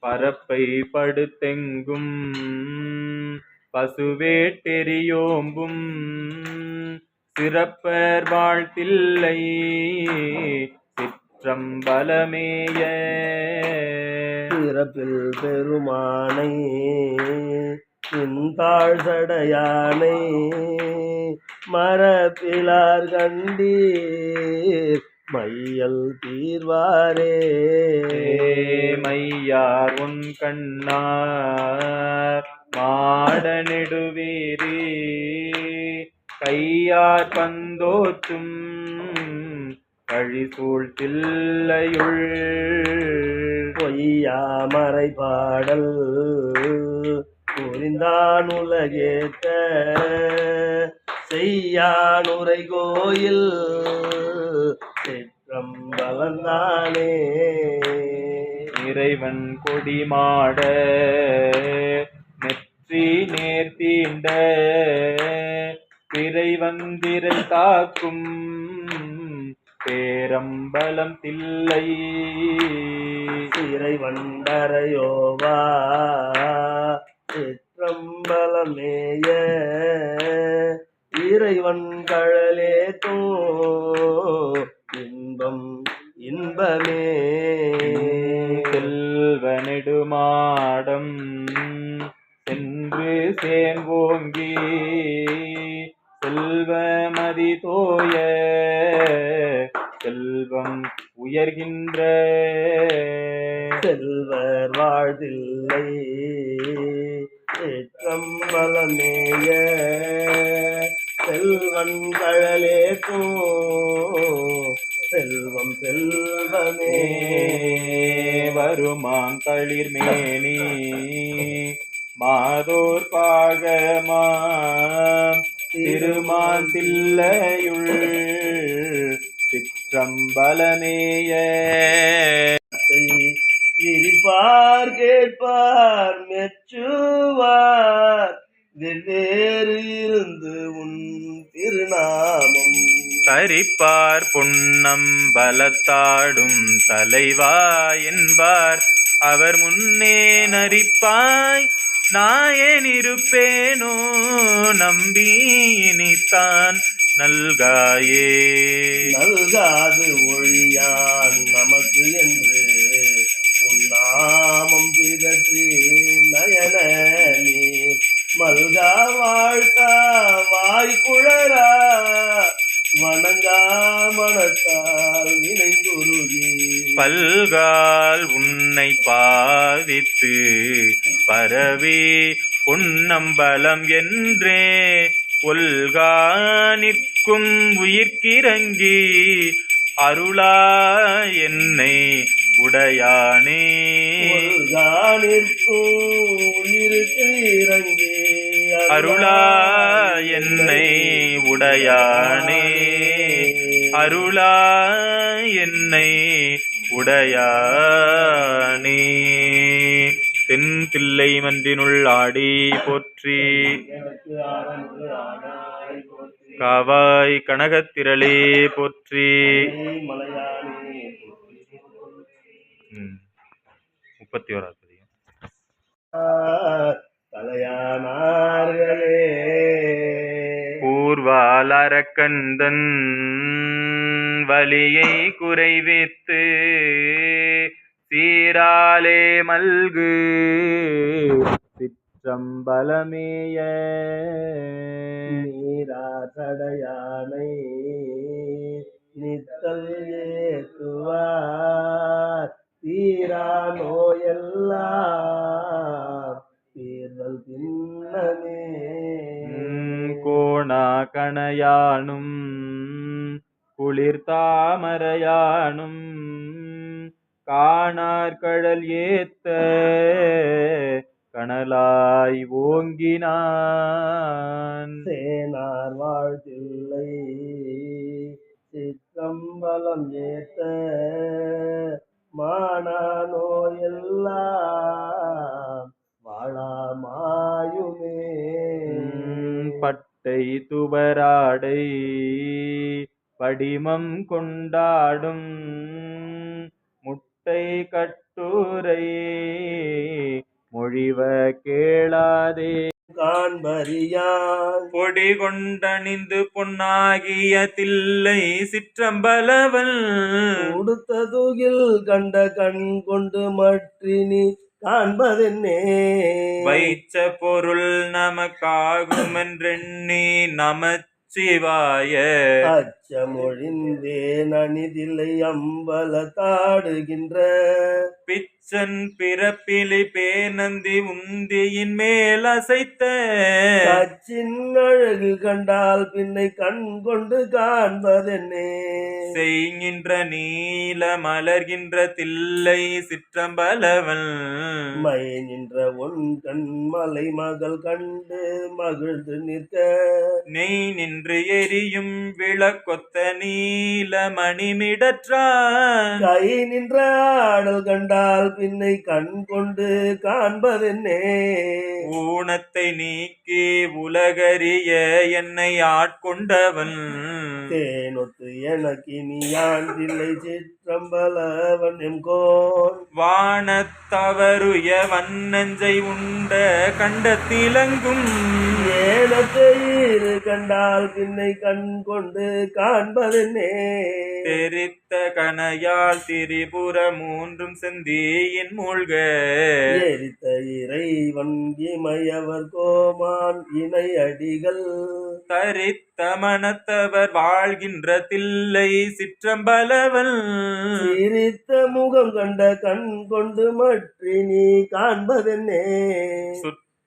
பரப்பை படுத்தெங்கும் பசுவேட்டெரியோம்பும் சிறப்பர் வாழ்த்தில்லை சிற்றம்பலமேய சிறப்பில் பெருமானை பின்தாழ் சடையானை மரப்பிலார் கண்டீர். மையல் தீர்வாரே. மையார் உன் கண்ணார் மாட நெடுவேரி கையார் பந்தோற்றும் கழிசூழ் தில்லையுள். பொய்யாமறை பாடல் புரிந்தான் உலகேத்த. செய்யானுரை கோயில். சிற்றம்பலந்தானே இறைவன் கொடிமாட நெற்றி நேர்த்தீண்ட பிறை வந்திரை காக்கும் பேரம்பலம் தில்லை. சிறை வண்டரையோவா செல்வமதி தோய செல்வம் உயர்கின்ற செல்வர் வாழ்தில்லை சிற்றம்பலமேய செல்வன் கழலே தோ. செல்வம் செல்வமே வருமாம் தளிர்மேனி மாதோர் பாகமாம். திருமான் தில்லையுள் சிற்றம்பலமேய. விரிப்பார் கேட்பார் மெச்சுவார். வெவ்வேறு இருந்து உன் திருநாமம். தரிப்பார் பொன்னம் பலத்தாடும் தலைவா என்பார். அவர் முன்னே நரிப்பாய். நாயன் இருப்பேனோ நம்பி இனித்தான் நல்காயே. நல்காது ஒழியான் நமக்கு என்று உன்னாமம் பிதற்றி நயன நீர். மல்கா வாழ்த்தா வாய்க்குழரா வணங்கா மனத்தால் நினைந்துருகி. பல்கால் உன்னை பாவித்து பரவி பொன்னம்பலம் என்றே ஒல்கா நிற்கும் உயிர்க்கிறங்கி அருளா என்னை உடையானே. நிற்கும் உயிருக்கு இறங்கி அருளா என்னை உடையானே. அருளா என்னை உடையானே. தென் தில்லை மன்றினுள் ஆடி போற்றி காவாய் கனகத்திரளே போற்றி. முப்பத்தி ஓராவது பதிகம். தலையானார்களே பூர்வால் அரக்கந்தன் வலியை குறைவித்து சீராலே மல்கு சிற்றம்பலமேய. நீரா தடையானை நித்தல் ஏத்துவார் தீரா நோயெல்லாம் தீர்தல் பின்னமே ம், கோணா கணையானும் குளிர் தாமரையானும் காணார் கடல் ஏத்த கனலாய் ஓங்கினான். சேனார் வாழ்த்தில்லை சிற்றம்பலம் ஏத்த மானா நோயெல்லாம் வாழாமாயுமே. பட்டை துபராடை படிமம் கொண்டாடும் முட்டை கட்டுரை மொழிவ கேளாதே. காண்பறியான் பொடி கொண்டணிந்து பொன்னாகிய தில்லை சிற்றம்பலவல் உடுத்த தூகில் கண்ட கண் கொண்டு மற்றினி காண்பதென்னே? வைச்ச பொருள் நமக்காகுமென்றெண்ணி நமச்சிவாய அச்சமொழிந்தேன் அணிதில்லை அம்பல தாடுகின்ற பிச்சன் பிறப்பிலி பேனந்தி உந்தியின் மேல் அசைத்த. அழகு கண்டால் பின்னை கண் கொண்டு காண்பதென்னே. செய்கின்ற நீல மலர்கின்ற தில்லை சிற்றம்பலவல் மை நின்ற உன் கண் மலை மகள் கண்டு மகிழ்ந்து நிற்க. நெய் நின்று எரியும் விளக்கொத்த நீல மணிமிடற்றான் கை நின்ற ஆடல் கண்டால் பின்னை கண் கொண்டு காண்பதென்னே? ஊனத்தை நீக்கி உலகறிய என்னை ஆட்கொண்டவன். தேனொத்து எனக்கு நீ ஆண்டில்லை சிற்றம்பலவன் எம்கோன் வானத்தவருய வன்னஞ்சை உண்ட கண்டத்திலங்கும். ஏலத்தயிறு கண்டால் பின்னை கண் கொண்டு காண்பதென்னே? தெரித்த கனையால் திரிபுர மூன்றும் செந்தியின் மூழ்க. எரித்த இறைவன் இமையவர் கோமான் இணை அடிகள் தரித்த மனத்தவர் வாழ்கின்ற தில்லை சிற்றம்பலவன். சிரித்த முகம் கண்ட கண் கொண்டு மற்றி நீ காண்பதென்னே?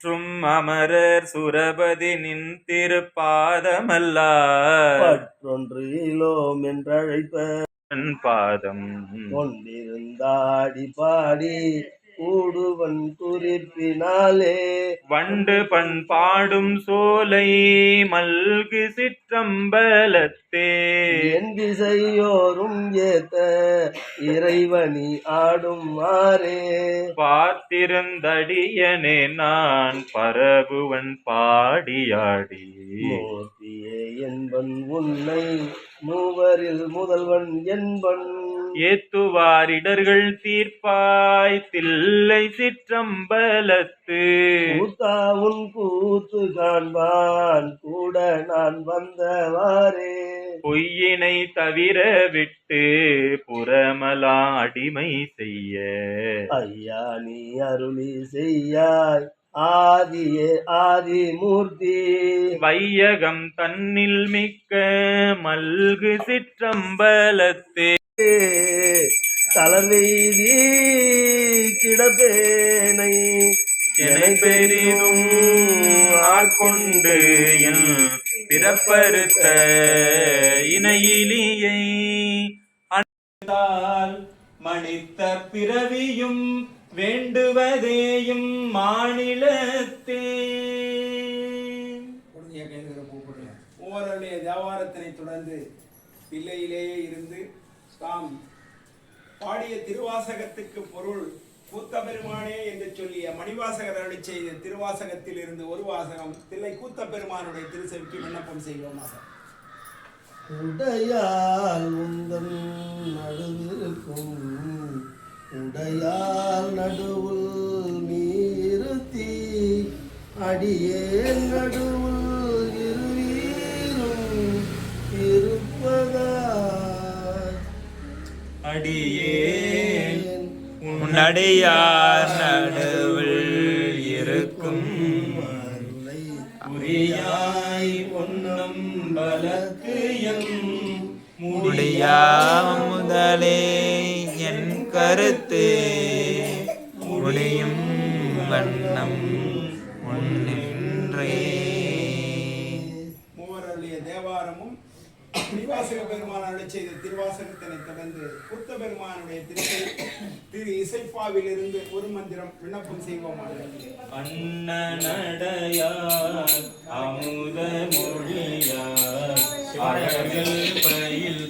சுற்றும் அமரர் சுரபதி நின் திருப்பாதமல்லார். பற்றொன்று இலோம் என்றழைப்ப பாதம். கொண்டிருந்தாடி பாடி கூடுவன் குறிப்பினாலே. வண்டு பண் பாடும் சோலை மல்கு சிற்றம்பலத்தே என் திசையோரும் ஏத்த இறைவனி ஆடும் மாறே. பார்த்திருந்தடியனே நான் பரபுவன் பாடியாடி. மூர்த்தியே என்பன் உன்னை மூவரில் முதல்வன் என்பன். ஏத்துவாரிடர்கள் தீர்ப்பாய் தில்லை சிற்றம்பலத்து கூத்தா. உன் கூத்து காண்பான். கூட நான் வந்தவாறே. பொய்யினை தவிர விட்டு புறமலா அடிமை செய்ய. ஐயா நீ அருளி செய்யாய். ஆதியே ஆதி மூர்த்தி வையகம் தன்னில் மிக்க மல்கு சிற்றம்பலத்தே. தளர்வெய்தி கிடப்பேனை. என்னை பெரிதும் ஆட்கொண்டு என் பிறப்பறுத்த இணையிலியை மணித்த பிறவியும் வேண்டுவதேயும் மாநிலத்தே. ஒவ்வொருடைய வியாபாரத்தினை தொடர்ந்து பிள்ளையிலேயே இருந்து தாம் பாடிய திருவாசகத்துக்கு பொருள் கூத்த பெருமானே என்று சொல்லிய மணிவாசகர் அருளி செய்த திருவாசகத்தில் இருந்து ஒரு வாசகம் தில்லை கூத்த பெருமானுடைய திருச்செவிக்கு விண்ணப்பம் செய்வோமாக. உடையால் உந்தன் நடுவிருக்கும் உடையால் நடுவுள் நீருத்தி அடியே நடுவுள் இருவீரும் இருப்பதா அடியேன் அடியார் நடு. திருவாசகத்தினை தொடர்ந்து கூத்த பெருமானுடைய திரு திரு இசைப்பாவில் இருந்து ஒரு மந்திரம் விண்ணப்பம் செய்வோமாக. அண்ணனடையார் அமுத மொழியார் பயில்